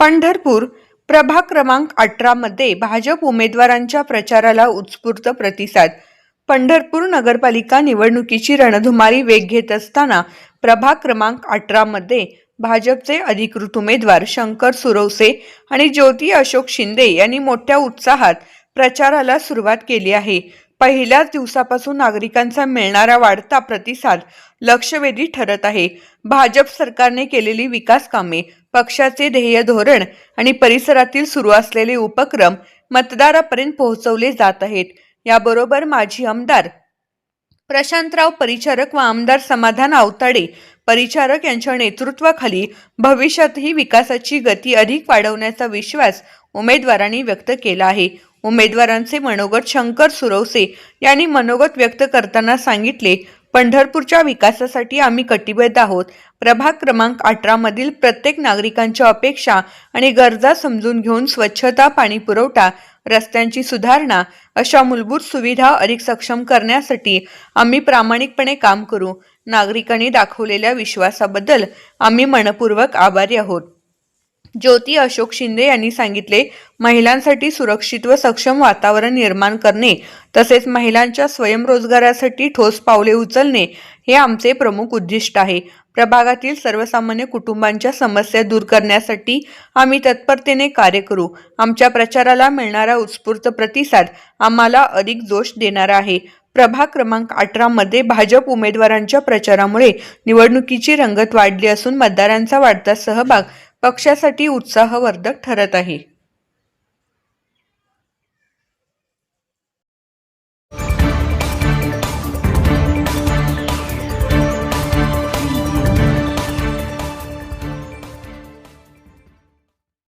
पंढरपूर प्रभाग क्रमांक अठरा मध्ये भाजप उमेदवारांच्या प्रचाराला उत्स्फूर्त प्रतिसाद. पंढरपूर नगरपालिका निवडणुकीची रणधुमारी वेग घेत असताना प्रभाग क्रमांक अठरा मध्ये भाजपचे अधिकृत उमेदवार शंकर सुरवसे आणि ज्योती अशोक शिंदे यांनी मोठ्या उत्साहात प्रचाराला सुरुवात केली आहे. पहिल्याच दिवसापासून नागरिकांचा मिळणारा वाढता प्रतिसाद लक्षवेधी ठरत आहे. भाजप सरकारने केलेली विकास कामे पक्षाचे ध्येय धोरण आणि परिसरातील सुरू असलेले उपक्रम मतदारापर्यंत पोहोचवले जात आहेत. याबरोबर माजी आमदार प्रशांतराव परिचारक व आमदार समाधान आवताडे परिचारक यांच्या नेतृत्वाखाली भविष्यातही विकासाची गती अधिक वाढवण्याचा विश्वास उमेदवारांनी व्यक्त केला आहे. उमेदवारांचे मनोगत शंकर सुरवसे यांनी मनोगत व्यक्त करताना सांगितले पंढरपूरच्या विकासासाठी आम्ही कटिबद्ध आहोत. प्रभाग क्रमांक अठरामधील प्रत्येक नागरिकांच्या अपेक्षा आणि गरजा समजून घेऊन स्वच्छता पाणी पुरवठा रस्त्यांची सुधारणा अशा मूलभूत सुविधा अधिक सक्षम करण्यासाठी आम्ही प्रामाणिकपणे काम करू. नागरिकांनी दाखवलेल्या विश्वासाबद्दल आम्ही मनपूर्वक आभारी आहोत. ज्योती अशोक शिंदे यांनी सांगितले महिलांसाठी सुरक्षित व सक्षम वातावरण निर्माण करणे तसेच महिलांच्या स्वयंरोजगारासाठी ठोस पावले उचलणे हे आमचे प्रमुख उद्दिष्ट आहे. प्रभागातील सर्वसामान्य कुटुंबांच्या समस्या दूर करण्यासाठी आम्ही तत्परतेने कार्य करू. आमच्या प्रचाराला मिळणारा उत्स्फूर्त प्रतिसाद आम्हाला अधिक जोश देणारा आहे. प्रभाग क्रमांक अठरामध्ये भाजप उमेदवारांच्या प्रचारामुळे निवडणुकीची रंगत वाढली असून मतदारांचा वाढता सहभाग पक्षासाठी उत्साहवर्धक ठरत आहे.